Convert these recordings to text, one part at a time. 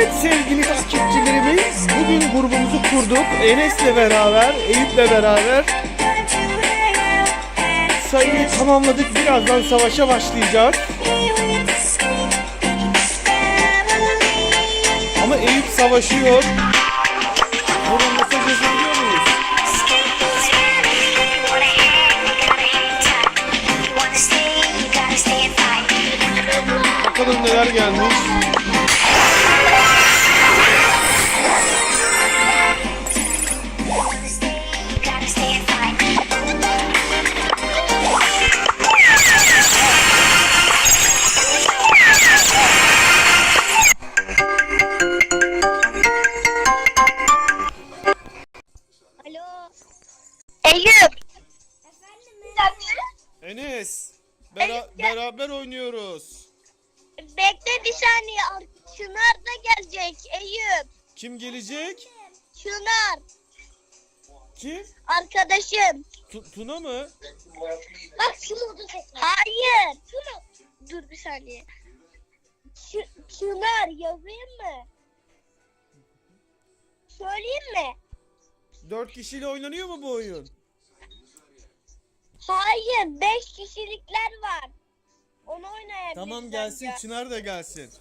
Evet sevgili takipçilerimiz bugün grubumuzu kurduk. Enes'le beraber, Eyüp'le beraber sayıyı tamamladık. Birazdan savaşa başlayacağız. Ama Eyüp savaşıyor. Buradan mesaj yazabiliyor muyuz? Bakalım neler gelmiş. Beraber oynuyoruz. Bekle bir saniye. Ar- Çınar da gelecek. Eyüp. Kim gelecek? Çınar. Kim? Arkadaşım. Tu- Tuna mı? Bak şunu da Hayır. Şunu. Dur bir saniye. Ç- Çınar yazayım mı? Söyleyeyim mi? Dört kişiyle oynanıyor mu bu oyun? Hayır. Beş kişilikler var. Onu oynayabiliriz. Tamam gelsin, bence. Çınar da gelsin.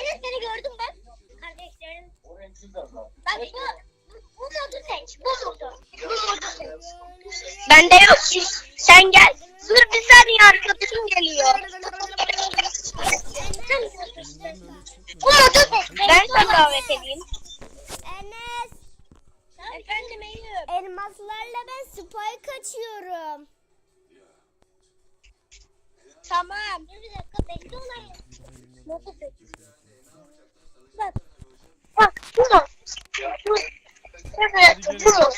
Evet seni gördüm ben. Kardeşlerim. Bak bu, bu modu seç. Bu modu. Bu modu seç. Bende yok. Sen gel. Dur bir saniye arkadaşım geliyor. Bu modu seç. Ben sana davet edeyim. Enes, Efendim Eyüp. elmaslarla ben spy kaçıyorum. Tamam. Dur bir dakika bekle olayım. Modu seç. Bak. Bak bunu. Bu. Evet bunu.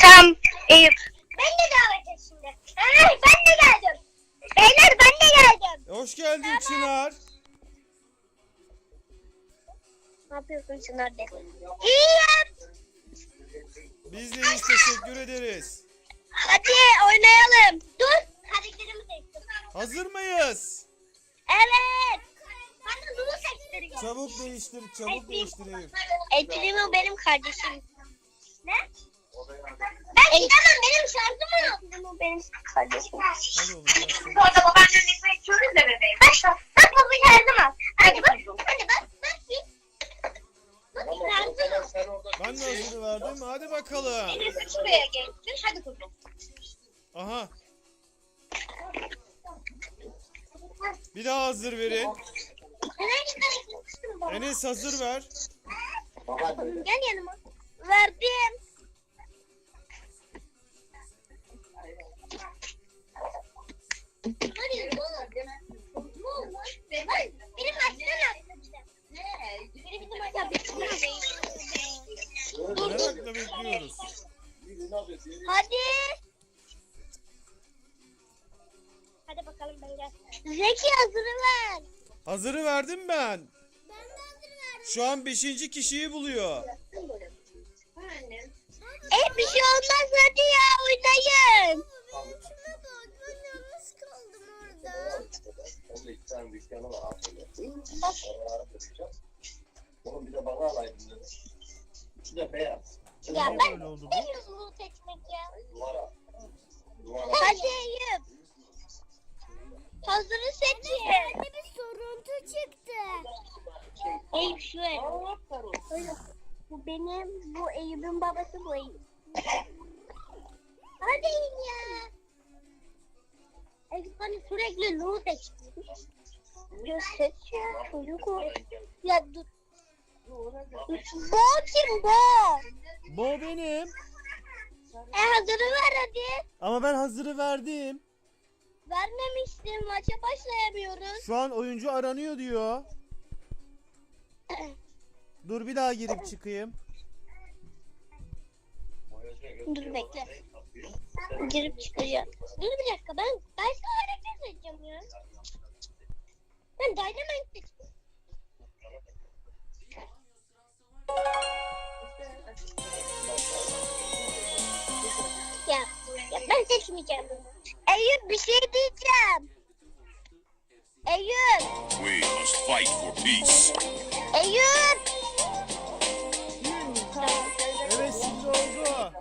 Tamam Eyüp. Ben de davet et şimdi. Ay, ben de geldim. Beyler ben de geldim. E, Hoş geldin Çınar. Ne yapıyorsun Çınar de? İyiyim. Biz de iyiyiz, teşekkür ederiz. Hadi oynayalım. Dur. Hazır mıyız? Evet. Ben de bunu seçtireyim. Çabuk değiştir, çabuk değiştireyim. Etrimo benim kardeşim. Ne? Ben gidemem benim şarjım yok. Etrimo benim kardeşim. Hadi oğlum. Bu arada babaannenle geçiyoruz da bebeğim. Bak bak baba şarjım al. Hadi bak. Hadi bak. Bak bir. Ben de hazırı verdim. Hadi bakalım. Şuraya geçsin. Hadi kuzum. Aha. Bir daha hazır verin. Enes hazır ver. Gel yanıma. Verdim. Benim açsana. Biri bizim açsana. Merakla bekliyoruz. Hadi. Ben gel. Zeki hazırı ver. Hazırı verdim ben. Ben de hazır verdim. Şu an beşinci kişiyi buluyor. E bir şey olmaz hadi ya oynayın. Benim şuna bak ben yalnız kaldım orada. Oğlum bir de bana alayım dedi. Bir de beyaz. Ya ben böyle oldu bu? seçmek ya. Numara. Numara. Hadi Eyüp. Hazırı seçin. Bende bir soruntu çıktı. Eyüp şu ev. Bu benim, bu Eyüp'ün babası bu Eyüp. Hadi ya. Eyüp hani sürekli. Ya seç ya çocuk o. Ya dur. Bo kim bo? Bu benim. E hazırı ver hadi. Ama ben hazırı verdim. Vermemiştim maça başlayamıyoruz. Şu an oyuncu aranıyor diyor. Dur bir daha girip çıkayım. Dur bekle. Girip çıkacağım. Dur bir dakika ben ben sana hareket edeceğim ya. Ben Dynamite. Ya, ya ben seçmeyeceğim. Bir şey diyeceğim. Eyüp. We must fight for peace. Eyüp. Evet şimdi oldu.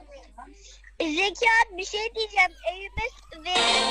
Zeki abi bir şey diyeceğim. Eyüp'e verelim.